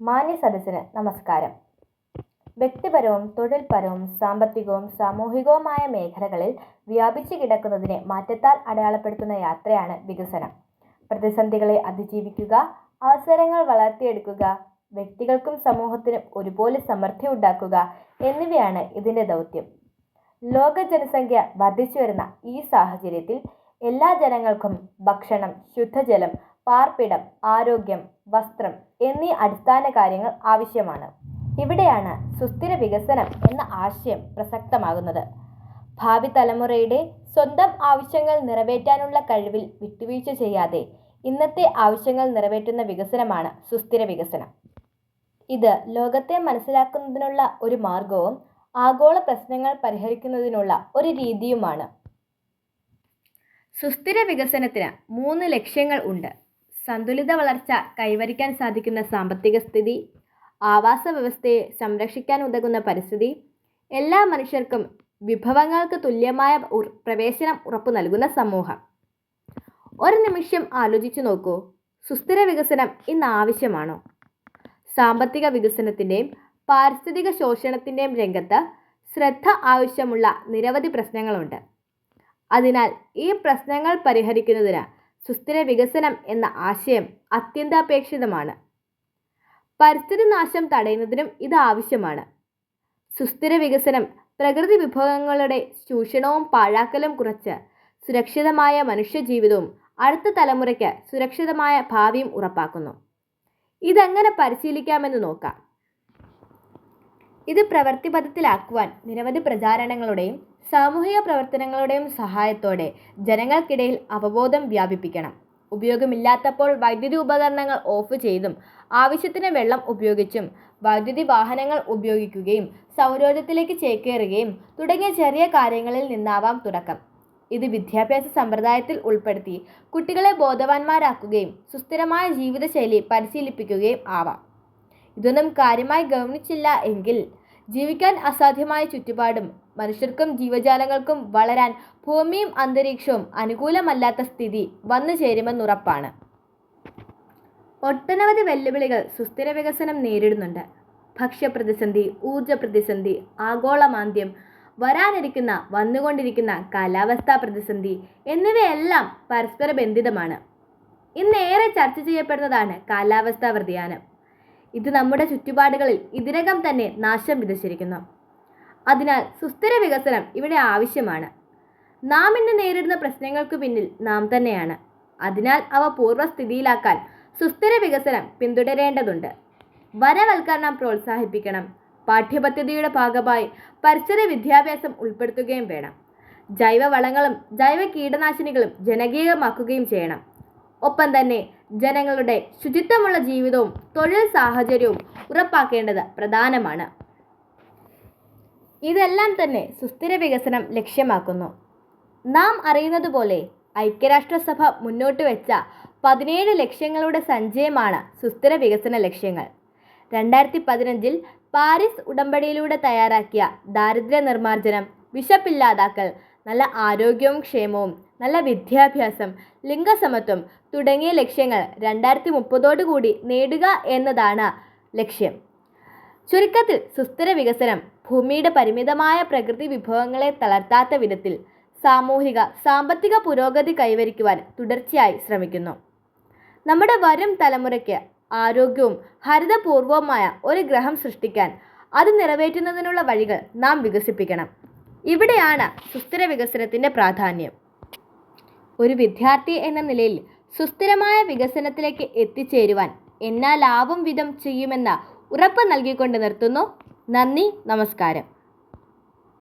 മാന്യ സദസ്സിന് നമസ്കാരം. വ്യക്തിപരവും തൊഴിൽപരവും സാമ്പത്തികവും സാമൂഹികവുമായ മേഖലകളിൽ വ്യാപിച്ചു കിടക്കുന്നതിനെ മാറ്റത്താൽ അടയാളപ്പെടുത്തുന്ന യാത്രയാണ് വികസനം. പ്രതിസന്ധികളെ അതിജീവിക്കുക അവസരങ്ങൾ വളർത്തിയെടുക്കുക വ്യക്തികൾക്കും സമൂഹത്തിനും ഒരുപോലെ സമൃദ്ധി ഉണ്ടാക്കുക എന്നിവയാണ് ഇതിന്റെ ദൗത്യം. ലോക ജനസംഖ്യ വർദ്ധിച്ചു വരുന്ന ഈ സാഹചര്യത്തിൽ എല്ലാ ജനങ്ങൾക്കും ഭക്ഷണം ശുദ്ധജലം പാർപ്പിടം ആരോഗ്യം വസ്ത്രം എന്നീ അടിസ്ഥാന കാര്യങ്ങൾ ആവശ്യമാണ്. ഇവിടെയാണ് സുസ്ഥിര വികസനം എന്ന ആശയം പ്രസക്തമാകുന്നത്. ഭാവി തലമുറയുടെ സ്വന്തം ആവശ്യങ്ങൾ നിറവേറ്റാനുള്ള കഴിവിൽ വിട്ടുവീഴ്ച ചെയ്യാതെ ഇന്നത്തെ ആവശ്യങ്ങൾ നിറവേറ്റുന്ന വികസനമാണ് സുസ്ഥിര വികസനം. ഇത് ലോകത്തെ മനസ്സിലാക്കുന്നതിനുള്ള ഒരു മാർഗവും ആഗോള പ്രശ്നങ്ങൾ പരിഹരിക്കുന്നതിനുള്ള ഒരു രീതിയുമാണ്. സുസ്ഥിര വികസനത്തിന് മൂന്ന് ലക്ഷ്യങ്ങൾ ഉണ്ട്. സന്തുലിത വളർച്ച കൈവരിക്കാൻ സാധിക്കുന്ന സാമ്പത്തിക സ്ഥിതി ആവാസ വ്യവസ്ഥയെ സംരക്ഷിക്കാൻ ഉതകുന്ന പരിസ്ഥിതി എല്ലാ മനുഷ്യർക്കും വിഭവങ്ങൾക്ക് തുല്യമായ പ്രവേശനം ഉറപ്പു നൽകുന്ന സമൂഹം. ഒരു നിമിഷം ആലോചിച്ചു നോക്കൂ. സുസ്ഥിര വികസനം ഇന്ന് ആവശ്യമാണോ? സാമ്പത്തിക വികസനത്തിന്റെയും പാരിസ്ഥിതിക ശോഷണത്തിന്റെയും രംഗത്ത് ശ്രദ്ധ ആവശ്യമുള്ള നിരവധി പ്രശ്നങ്ങളുണ്ട്. അതിനാൽ ഈ പ്രശ്നങ്ങൾ പരിഹരിക്കുന്നതിന് സുസ്ഥിര വികസനം എന്ന ആശയം അത്യന്താപേക്ഷിതമാണ്. പരിസ്ഥിതി നാശം തടയുന്നതിനും ഇത് ആവശ്യമാണ്. സുസ്ഥിര വികസനം പ്രകൃതി വിഭവങ്ങളുടെ ചൂഷണവും പാഴാക്കലും കുറച്ച് സുരക്ഷിതമായ മനുഷ്യജീവിതവും അടുത്ത തലമുറയ്ക്ക് സുരക്ഷിതമായ ഭാവിയും ഉറപ്പാക്കുന്നു. ഇതെങ്ങനെ പരിശീലിക്കാമെന്ന് നോക്കാം. ഇത് പ്രവൃത്തിപഥത്തിലാക്കുവാൻ നിരവധി പ്രചാരണങ്ങളുടെയും സാമൂഹിക പ്രവർത്തനങ്ങളുടെയും സഹായത്തോടെ ജനങ്ങൾക്കിടയിൽ അവബോധം വ്യാപിപ്പിക്കണം. ഉപയോഗമില്ലാത്തപ്പോൾ വൈദ്യുതി ഉപകരണങ്ങൾ ഓഫ് ചെയ്തും ആവശ്യത്തിന് വെള്ളം ഉപയോഗിച്ചും വൈദ്യുതി വാഹനങ്ങൾ ഉപയോഗിക്കുകയും സൗരോർജത്തിലേക്ക് ചേക്കേറുകയും തുടങ്ങിയ ചെറിയ കാര്യങ്ങളിൽ നിന്നാവാം തുടക്കം. ഇത് വിദ്യാഭ്യാസ സമ്പ്രദായത്തിൽ ഉൾപ്പെടുത്തി കുട്ടികളെ ബോധവാന്മാരാക്കുകയും സുസ്ഥിരമായ ജീവിതശൈലി പരിശീലിപ്പിക്കുകയും ആവാം. ഇതൊന്നും കാര്യമായി ഗൗനിച്ചില്ല എങ്കിൽ ജീവിക്കാൻ അസാധ്യമായ ചുറ്റുപാടും മനുഷ്യർക്കും ജീവജാലങ്ങൾക്കും വളരാൻ ഭൂമിയും അന്തരീക്ഷവും അനുകൂലമല്ലാത്ത സ്ഥിതി വന്നു ചേരുമെന്നുറപ്പാണ്. ഒട്ടനവധി വെല്ലുവിളികൾ സുസ്ഥിര വികസനം നേരിടുന്നുണ്ട്. ഭക്ഷ്യപ്രതിസന്ധി ഊർജ പ്രതിസന്ധി ആഗോളമാന്ദ്യം വരാനിരിക്കുന്ന വന്നുകൊണ്ടിരിക്കുന്ന കാലാവസ്ഥാ പ്രതിസന്ധി എന്നിവയെല്ലാം പരസ്പര ബന്ധിതമാണ് ഇന്നേറെ ചർച്ച ചെയ്യപ്പെടുന്നതാണ് കാലാവസ്ഥാ വ്യതിയാനം. ഇത് നമ്മുടെ ചുറ്റുപാടുകളിൽ ഇതിനകം തന്നെ നാശം വിതച്ചിരിക്കുന്നു. അതിനാൽ സുസ്ഥിര വികസനം ഇവിടെ ആവശ്യമാണ്. നാം ഇന്ന് നേരിടുന്ന പ്രശ്നങ്ങൾക്ക് പിന്നിൽ നാം തന്നെയാണ്. അതിനാൽ അവ പൂർവസ്ഥിതിയിലാക്കാൻ സുസ്ഥിര വികസനം പിന്തുടരേണ്ടതുണ്ട്. വനവൽക്കരണം പ്രോത്സാഹിപ്പിക്കണം. പാഠ്യപദ്ധതിയുടെ ഭാഗമായി പരിസര വിദ്യാഭ്യാസം ഉൾപ്പെടുത്തുകയും വേണം. ജൈവവളങ്ങളും ജൈവ കീടനാശിനികളും ജനകീയമാക്കുകയും ചെയ്യണം. ഒപ്പം തന്നെ ജനങ്ങളുടെ ശുചിത്വമുള്ള ജീവിതവും തൊഴിൽ സാഹചര്യവും ഉറപ്പാക്കേണ്ടത് പ്രധാനമാണ്. ഇതെല്ലാം തന്നെ സുസ്ഥിര വികസനം ലക്ഷ്യമാക്കുന്നു. നാം അറിയുന്നത് പോലെ ഐക്യരാഷ്ട്രസഭ മുന്നോട്ട് വെച്ച പതിനേഴ് ലക്ഷ്യങ്ങളുടെ സഞ്ചയമാണ് സുസ്ഥിര വികസന ലക്ഷ്യങ്ങൾ. രണ്ടായിരത്തി പതിനഞ്ചിൽ പാരീസ് ഉടമ്പടിയിലൂടെ തയ്യാറാക്കിയ ദാരിദ്ര്യ നിർമ്മാർജനം വിശപ്പില്ലാതാക്കൽ നല്ല ആരോഗ്യവും ക്ഷേമവും നല്ല വിദ്യാഭ്യാസം ലിംഗസമത്വം തുടങ്ങിയ ലക്ഷ്യങ്ങൾ രണ്ടായിരത്തി മുപ്പതോടുകൂടി നേടുക എന്നതാണ് ലക്ഷ്യം. ചുരുക്കത്തിൽ സുസ്ഥിര വികസനം ഭൂമിയുടെ പരിമിതമായ പ്രകൃതി വിഭവങ്ങളെ തളർത്താത്ത വിധത്തിൽ സാമൂഹിക സാമ്പത്തിക പുരോഗതി കൈവരിക്കുവാൻ തുടർച്ചയായി ശ്രമിക്കുന്നു. നമ്മുടെ വരും തലമുറയ്ക്ക് ആരോഗ്യവും ഹരിതപൂർവവുമായ ഒരു ഗ്രഹം സൃഷ്ടിക്കാൻ അത് നിറവേറ്റുന്നതിനുള്ള വഴികൾ നാം വികസിപ്പിക്കണം. ഇവിടെയാണ് സുസ്ഥിര വികസനത്തിന്റെ പ്രാധാന്യം. ഒരു വിദ്യാർത്ഥി എന്ന നിലയിൽ സുസ്ഥിരമായ വികസനത്തിലേക്ക് എത്തിച്ചേരുവാൻ എന്നാലാവും വിധം ചെയ്യുമെന്ന ഉറപ്പ് നൽകിക്കൊണ്ട് നിർത്തുന്നു. നന്ദി നമസ്കാരം.